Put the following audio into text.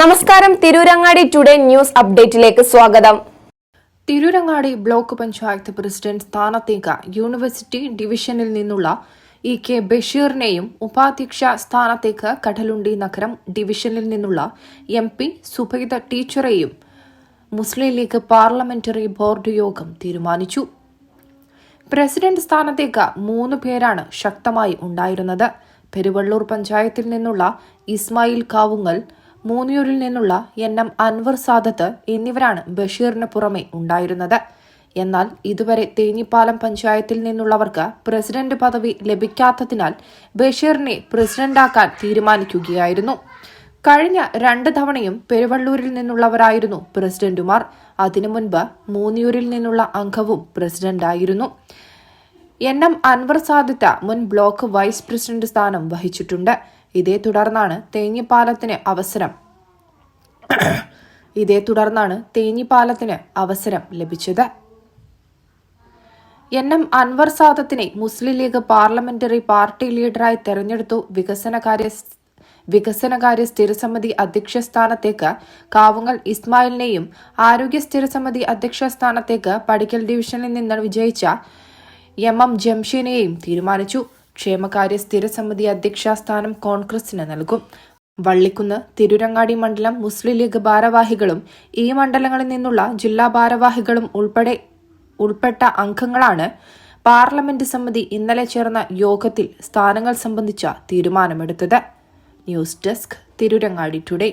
നമസ്കാരം. Tirurangadi today news അപ്ഡേറ്റിലേക്ക് സ്വാഗതം. തിരൂരങ്ങാടി ബ്ലോക്ക് പഞ്ചായത്ത് പ്രസിഡന്റ് സ്ഥാനത്തേക്ക് യൂണിവേഴ്സിറ്റി ഡിവിഷനിൽ നിന്നുള്ള ഇ കെ ബഷീറിനെയും ഉപാധ്യക്ഷ സ്ഥാനത്തേക്ക് കടലുണ്ടി നഗരം ഡിവിഷനിൽ നിന്നുള്ള എം പി സുബൈദ ടീച്ചറെയും മുസ്ലിം ലീഗ് പാർലമെന്ററി ബോർഡ് യോഗം തീരുമാനിച്ചു. പ്രസിഡന്റ് സ്ഥാനത്തേക്ക് മൂന്ന് പേരാണ് ശക്തമായി ഉണ്ടായിരുന്നത്. പെരുവള്ളൂർ പഞ്ചായത്തിൽ നിന്നുള്ള ഇസ്മായിൽ കാവുങ്ങൽ മൂന്നിയൂരിൽ നിന്നുള്ള എൻ എം അൻവർ സാദത്ത് എന്നിവരാണ് ബഷീറിന് പുറമെ ഉണ്ടായിരുന്നത്. എന്നാൽ ഇതുവരെ തേഞ്ഞിപ്പാലം പഞ്ചായത്തിൽ നിന്നുള്ളവർക്ക് പ്രസിഡന്റ് പദവി ലഭിക്കാത്തതിനാൽ ബഷീറിനെ പ്രസിഡന്റാക്കാൻ തീരുമാനിക്കുകയായിരുന്നു. കഴിഞ്ഞ രണ്ട് തവണയും പെരുവള്ളൂരിൽ നിന്നുള്ളവരായിരുന്നു പ്രസിഡന്റുമാർ. അതിനു മുൻപ് മൂന്നിയൂരിൽ നിന്നുള്ള അംഗവും പ്രസിഡന്റായിരുന്നു. എൻ എം അൻവർ സാദിത്ത മുൻ ബ്ലോക്ക് വൈസ് പ്രസിഡന്റ് സ്ഥാനം വഹിച്ചിട്ടുണ്ട്. ഇതേ തുടർന്നാണ് തേഞ്ഞിപ്പാലത്തിന് അവസരം. ഇതേ തുടർന്നാണ് തേഞ്ഞിപ്പാലത്തിന് അവസരം ലഭിച്ചത്. എൻ എം അൻവർ സാദത്തിനെ മുസ്ലിം ലീഗ് പാർലമെന്ററി പാർട്ടി ലീഡറായി തെരഞ്ഞെടുത്തു. വികസനകാര്യ വികസനകാര്യ സ്ഥിരസമിതി അധ്യക്ഷ സ്ഥാനത്തേക്ക് കാവുങ്ങൽ ഇസ്മായിലിനെയും ആരോഗ്യ സ്ഥിരസമിതി അധ്യക്ഷ സ്ഥാനത്തേക്ക് പടിക്കൽ ഡിവിഷനിൽ നിന്ന് വിജയിച്ച എം എം ജംഷീനെയും തീരുമാനിച്ചു. ക്ഷേമകാര്യ സ്ഥിരസമിതി അധ്യക്ഷ സ്ഥാനം കോൺഗ്രസിന് നൽകും. വള്ളിക്കുന്ന് തിരുരങ്ങാടി മണ്ഡലം മുസ്ലിം ലീഗ് ഭാരവാഹികളും ഈ മണ്ഡലങ്ങളിൽ നിന്നുള്ള ജില്ലാ ഭാരവാഹികളും ഉൾപ്പെടെ ഉൾപ്പെട്ട അംഗങ്ങളാണ് പാർലമെന്റ് സമിതി ഇന്നലെ ചേർന്ന യോഗത്തിൽ സ്ഥാനങ്ങൾ സംബന്ധിച്ച തീരുമാനമെടുത്തത്. News desk Tirurangadi today.